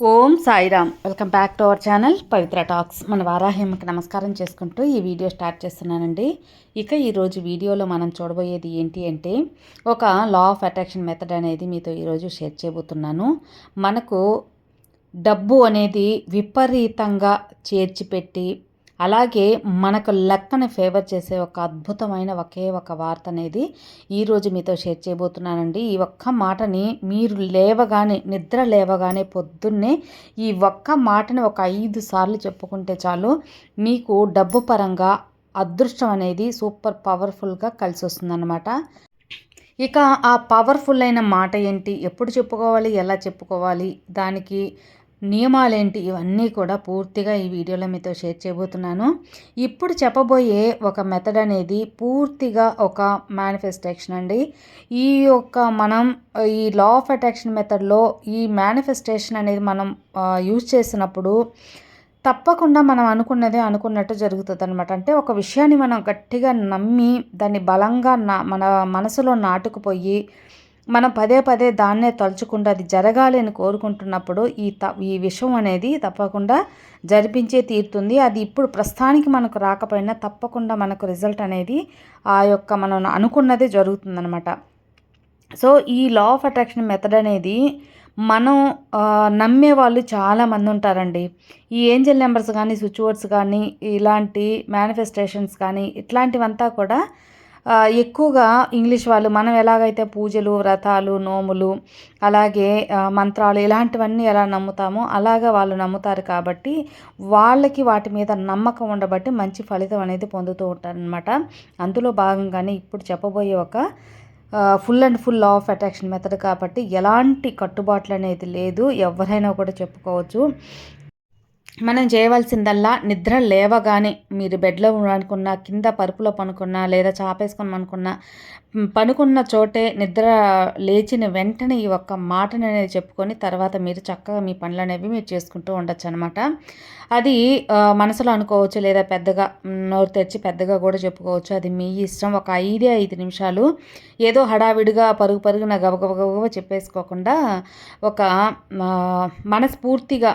Om Sairam. Welcome back to our channel Pavitra talks. మన వారాహిమకి నమస్కారం చేసుకుంటూ ఈ వీడియో స్టార్ట్ చేస్తున్నానండి. ఇక ఈరోజు వీడియోలో మనం చూడబోయేది ఏంటి అంటే ఒక లా ఆఫ్ అట్రాక్షన్ మెథడ్ అనేది మీతో ఈరోజు షేర్ చేయబోతున్నాను. మనకు డబ్బు అనేది విపరీతంగా చేర్చిపెట్టి అలాగే మనకు లెక్కని ఫేవర్ చేసే ఒక అద్భుతమైన ఒకే ఒక వార్త అనేది ఈరోజు మీతో షేర్ చేయబోతున్నానండి. ఈ ఒక్క మాటని మీరు లేవగానే నిద్ర లేవగానే పొద్దున్నే ఈ ఒక్క మాటని ఒక ఐదు సార్లు చెప్పుకుంటే చాలు మీకు డబ్బు పరంగా అదృష్టం అనేది సూపర్ పవర్ఫుల్గా కలిసి వస్తుందన్నమాట ఇక ఆ పవర్ఫుల్ అయిన మాట ఏంటి? ఎప్పుడు చెప్పుకోవాలి? ఎలా చెప్పుకోవాలి? దానికి నియమాలేంటి? ఇవన్నీ కూడా పూర్తిగా ఈ వీడియోలో మీతో షేర్ చేయబోతున్నాను. ఇప్పుడు చెప్పబోయే ఒక మెథడ్ అనేది పూర్తిగా ఒక మేనిఫెస్టేషన్ అండి. ఈ యొక్క మనం ఈ లా ఆఫ్ అట్రాక్షన్ మెథడ్లో ఈ మేనిఫెస్టేషన్ అనేది మనం యూజ్ చేసినప్పుడు తప్పకుండా మనం అనుకున్నదే అనుకున్నట్టు జరుగుతుంది అనమాట అంటే ఒక విషయాన్ని మనం గట్టిగా నమ్మి దాన్ని బలంగా నా మన మనసులో నాటుకుపోయి మనం పదే పదే దాన్నే తలుచుకుంటూ అది జరగాలి అని కోరుకుంటున్నప్పుడు ఈ త ఈ విషయం అనేది తప్పకుండా జరిపించే తీరుతుంది. అది ఇప్పుడు ప్రస్తుతానికి మనకు రాకపోయినా తప్పకుండా మనకు రిజల్ట్ అనేది ఆ యొక్క మనం అనుకున్నదే జరుగుతుందనమాట సో ఈ లా ఆఫ్ అట్రాక్షన్ మెథడ్ అనేది మనం నమ్మే వాళ్ళు చాలామంది ఉంటారండి. ఈ ఏంజల్ నెంబర్స్ కానీ స్విచ్ వర్డ్స్ కానీ ఇలాంటి మేనిఫెస్టేషన్స్ కానీ ఇట్లాంటివంతా కూడా ఎక్కువగా ఇంగ్లీష్ వాళ్ళు మనం ఎలాగైతే పూజలు వ్రతాలు నోములు అలాగే మంత్రాలు ఇలాంటివన్నీ ఎలా నమ్ముతామో అలాగా వాళ్ళు నమ్ముతారు కాబట్టి వాళ్ళకి వాటి మీద నమ్మకం ఉండబట్టి మంచి ఫలితం అనేది పొందుతూ ఉంటారనమాట అందులో భాగంగానే ఇప్పుడు చెప్పబోయే ఒక full and full law of attraction method కాబట్టి ఎలాంటి కట్టుబాట్లు అనేది లేదు. ఎవరైనా కూడా చెప్పుకోవచ్చు. మనం చేయవలసిందల్లా నిద్ర లేవగానే మీరు బెడ్లో అనుకున్నా కింద పరుపులో పనుకున్నా లేదా చాపేసుకొని అనుకున్నా పనుకున్న చోటే నిద్ర లేచిన వెంటనే ఈ ఒక్క మాటను అనేది చెప్పుకొని తర్వాత మీరు చక్కగా మీ పనులు అనేవి మీరు చేసుకుంటూ ఉండొచ్చు అనమాట అది మనసులో అనుకోవచ్చు లేదా పెద్దగా నోరు తెచ్చి పెద్దగా కూడా చెప్పుకోవచ్చు. అది మీ ఇష్టం. ఒక ఐదే ఐదు నిమిషాలు ఏదో హడావిడిగా పరుగు పరుగున గబగబగబ చెప్పేసుకోకుండా ఒక మనస్ఫూర్తిగా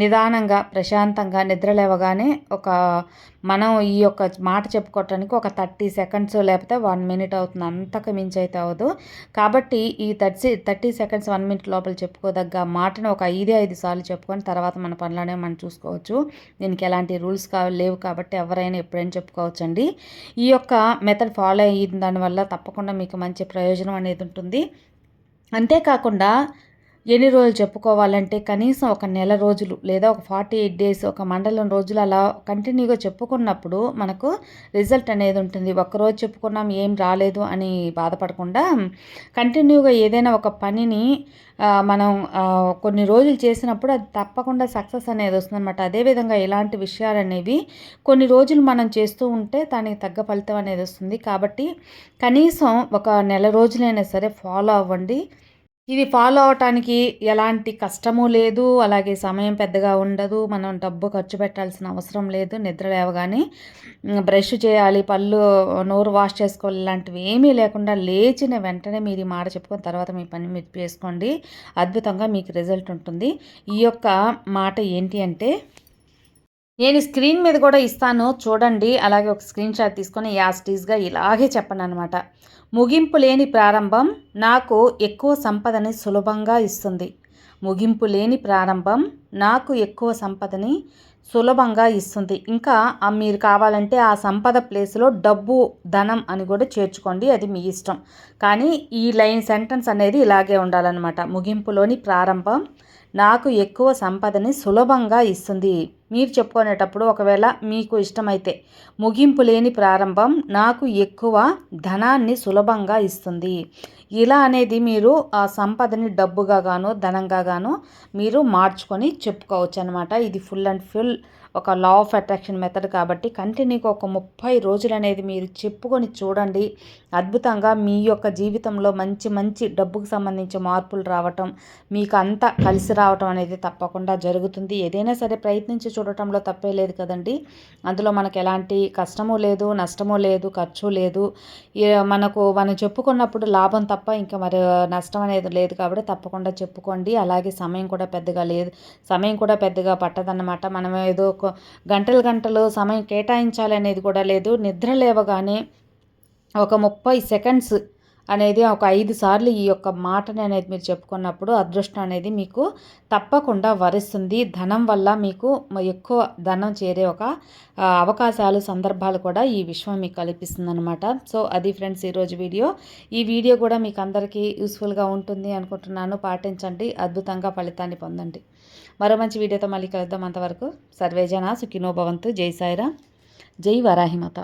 నిదానంగా ప్రశాంతంగా నిద్ర లేవగానే ఒక మనం ఈ యొక్క మాట చెప్పుకోవటానికి ఒక థర్టీ సెకండ్స్ లేకపోతే వన్ మినిట్ అవుతుంది. అంతకు మించి అయితే అవ్వదు. కాబట్టి ఈ thirty thirty seconds one minute లోపల చెప్పుకోదగ్గ మాటను ఒక ఐదే ఐదు సార్లు చెప్పుకొని తర్వాత మన పనులనే మనం చూసుకోవచ్చు. దీనికి ఎలాంటి రూల్స్ కా లేవు కాబట్టి ఎవరైనా ఎప్పుడైనా చెప్పుకోవచ్చు అండి ఈ యొక్క మెథడ్ ఫాలో అయ్యింది దానివల్ల తప్పకుండా మీకు మంచి ప్రయోజనం అనేది ఉంటుంది. అంతేకాకుండా ఎన్ని రోజులు చెప్పుకోవాలంటే కనీసం ఒక నెల రోజులు లేదా ఒక ఫార్టీ ఎయిట్ డేస్ ఒక మండలం రోజులు అలా కంటిన్యూగా చెప్పుకున్నప్పుడు మనకు రిజల్ట్ అనేది ఉంటుంది. ఒక్కరోజు చెప్పుకున్నాం ఏం రాలేదు అని బాధపడకుండా కంటిన్యూగా ఏదైనా ఒక పనిని మనం కొన్ని రోజులు చేసినప్పుడు అది తప్పకుండా సక్సెస్ అనేది వస్తుంది అనమాట అదేవిధంగా ఇలాంటి విషయాలు అనేవి కొన్ని రోజులు మనం చేస్తూ ఉంటే దానికి తగ్గ ఫలితం అనేది వస్తుంది. కాబట్టి కనీసం ఒక నెల రోజులైనా సరే ఫాలో అవ్వండి. ఇది ఫాలో అవటానికి ఎలాంటి కష్టము లేదు అలాగే సమయం పెద్దగా ఉండదు మనం డబ్బు ఖర్చు పెట్టాల్సిన అవసరం లేదు నిద్ర లేవగానే బ్రష్ చేయాలి పళ్ళు నోరు వాష్ చేసుకోవాలి ఇలాంటివి ఏమీ లేకుండా లేచిన వెంటనే మీరు ఈ మాట చెప్పుకున్న తర్వాత మీ పని మీరు చేసుకోండి. అద్భుతంగా మీకు రిజల్ట్ ఉంటుంది. ఈ యొక్క మాట ఏంటి అంటే నేను స్క్రీన్ మీద కూడా ఇస్తాను చూడండి. అలాగే ఒక స్క్రీన్ షాట్ తీసుకొని యాస్టీస్గా ఇలాగే చెప్పను అనమాట ముగింపు లేని ప్రారంభం నాకు ఎక్కువ సంపదని సులభంగా ఇస్తుంది. ముగింపు లేని ప్రారంభం నాకు ఎక్కువ సంపదని సులభంగా ఇస్తుంది. ఇంకా మీరు కావాలంటే ఆ సంపద ప్లేస్లో డబ్బు ధనం అని కూడా చేర్చుకోండి. అది మీ ఇష్టం. కానీ ఈ లైన్ సెంటెన్స్ అనేది ఇలాగే ఉండాలన్నమాట. ముగింపులోని ప్రారంభం నాకు ఎక్కువ సంపదని సులభంగా ఇస్తుంది. మీరు చెప్పుకునేటప్పుడు ఒకవేళ మీకు ఇష్టమైతే ముగింపు లేని ప్రారంభం నాకు ఎక్కువ ధనాన్ని సులభంగా ఇస్తుంది. ఇలా అనేది మీరు ఆ సంపదని డబ్బుగా గాను ధనంగా గాను మీరు మార్చుకొని చెప్పుకోవచ్చు అనమాట ఇది ఫుల్ అండ్ ఫుల్ ఒక లా ఆఫ్ అట్రాక్షన్ మెథడ్ కాబట్టి కంటిన్యూగా ఒక ముప్పై రోజులు అనేది మీరు చెప్పుకొని చూడండి. అద్భుతంగా మీ యొక్క జీవితంలో మంచి మంచి డబ్బుకు సంబంధించి మార్పులు రావటం మీకు అంతా కలిసి రావటం అనేది తప్పకుండా జరుగుతుంది. ఏదైనా సరే ప్రయత్నించి చూడటంలో తప్పే లేదు కదండి. అందులో మనకు ఎలాంటి కష్టము లేదు నష్టము లేదు ఖర్చు లేదు. మనకు మనం చెప్పుకున్నప్పుడు లాభం తప్ప తప్ప ఇంకా మరి నష్టం అనేది లేదు కాబట్టి తప్పకుండా చెప్పుకోండి. అలాగే సమయం కూడా పెద్దగా లేదు. సమయం కూడా పెద్దగా పట్టదన్నమాట. మనం ఏదో ఒక గంటలు గంటలు సమయం కేటాయించాలి అనేది కూడా లేదు. నిద్ర లేవగానే ఒక ముప్పై సెకండ్స్ అనేది ఒక ఐదు సార్లు ఈ యొక్క మాటని అనేది మీరు చెప్పుకున్నప్పుడు అదృష్టం అనేది మీకు తప్పకుండా వరిస్తుంది. ధనం వల్ల మీకు ఎక్కువ ధనం చేరే ఒక అవకాశాలు సందర్భాలు కూడా ఈ విశ్వం మీకు కల్పిస్తుంది అనమాట సో అది ఫ్రెండ్స్ ఈరోజు వీడియో. ఈ వీడియో కూడా మీకు అందరికీ యూస్ఫుల్గా ఉంటుంది అనుకుంటున్నాను. పాటించండి. అద్భుతంగా ఫలితాన్ని పొందండి. మరో మంచి వీడియోతో మళ్ళీ కలుద్దాం అంతవరకు. సర్వేజన సుఖినోభవంతు జై సాయిరా జై వరాహిమత